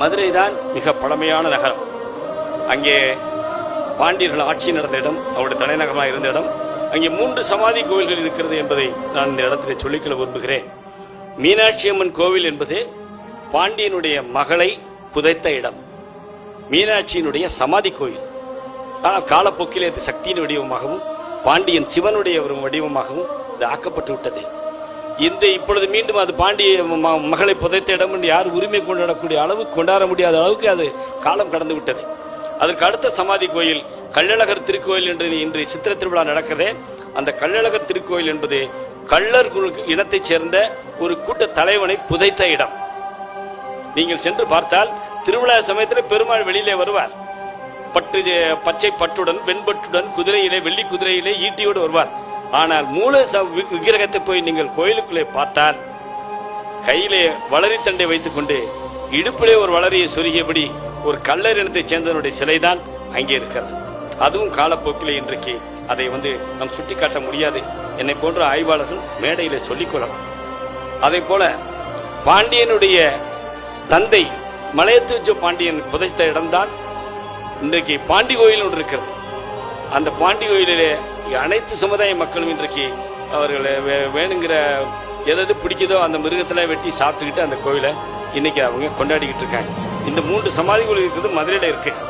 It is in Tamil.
மதுரை தான் மிக பழமையான நகரம். அங்கே பாண்டியர்கள் ஆட்சி நடந்த இடம் அவருடைய தலைநகரமாக இருந்த இடம். அங்கே மூன்று சமாதி கோவில்கள் இருக்கிறது என்பதை நான் இந்த இடத்திலே சொல்லிக்கொள்ள விரும்புகிறேன். மீனாட்சி அம்மன் கோவில் என்பது பாண்டியனுடைய மகளை புதைத்த இடம். மீனாட்சியினுடைய சமாதி கோயில் ஆனால் காலப்போக்கில் இது சக்தியின் வடிவமாகவும் பாண்டியன் சிவனுடைய ஒரு வடிவமாகவும் இது ஆக்கப்பட்டு விட்டது. இந்த இப்பொழுது மீண்டும் அது பாண்டிய ம- மகளை புதைத்த இடம் என்று யார் உரிமை கொண்டாடக்கூடிய அளவு கொண்டாட முடியாத அளவுக்கு அது காலம் கடந்து விட்டது. அதற்கு அடுத்த சமாதி கோயில் கள்ளழகர் திருக்கோயில் என்று இன்று சித்திர திருவிழா நடக்கிறதே. அந்த கள்ளழகர் திருக்கோயில் என்பது கள்ளர் குழு இனத்தைச் சேர்ந்த ஒரு கூட்ட தலைவனை புதைத்த இடம். நீங்கள் சென்று பார்த்தால் திருவிழா சமயத்தில் பெருமாள் வெளியிலே வருவார். பட்டு பச்சை பட்டுடன் வெண்பட்டுடன் குதிரையிலே வெள்ளி குதிரையிலே ஈட்டியோடு வருவார். ஆனால் மூல ச- வி- விக்கிரகத்தை போய் நீங்கள் கோயிலுக்குள்ளே பார்த்தால் கையிலே வளரித்தண்டை வைத்துக்கொண்டு இடுப்பிலே ஒரு வளரியை சொருகியபடி ஒரு கல்லர் இனத்தை சேர்ந்தவனுடைய சிலைதான் அங்கே இருக்கிறது. அதுவும் காலப்போக்கில் இன்றைக்கு அதை வந்து நாம் சுட்டிக்காட்ட முடியாது. என்னை போன்ற ஆய்வாளர்கள் மேடையில் சொல்லிக்கொள்ளலாம் அதே போல பாண்டியனுடைய தந்தை மலையத்துவச்ச பாண்டியன் புதைத்த இடம்தான் இன்றைக்கு பாண்டி கோயில் ஒன்று இருக்கிறது. அந்த பாண்டி கோயிலிலே அனைத்து சமுதாய மக்களும் இன்றைக்கு அவர்களை வே- வேணுங்கிற எதாவது பிடிக்குதோ அந்த மிருகத்தில் வெட்டி சாப்பிட்டுக்கிட்டு அந்த கோயிலை இன்னைக்கு அவங்க கொண்டாடிக்கிட்டு இருக்காங்க. இந்த மூன்று சமாதி இருக்கிறது மதுரையில் இருக்குது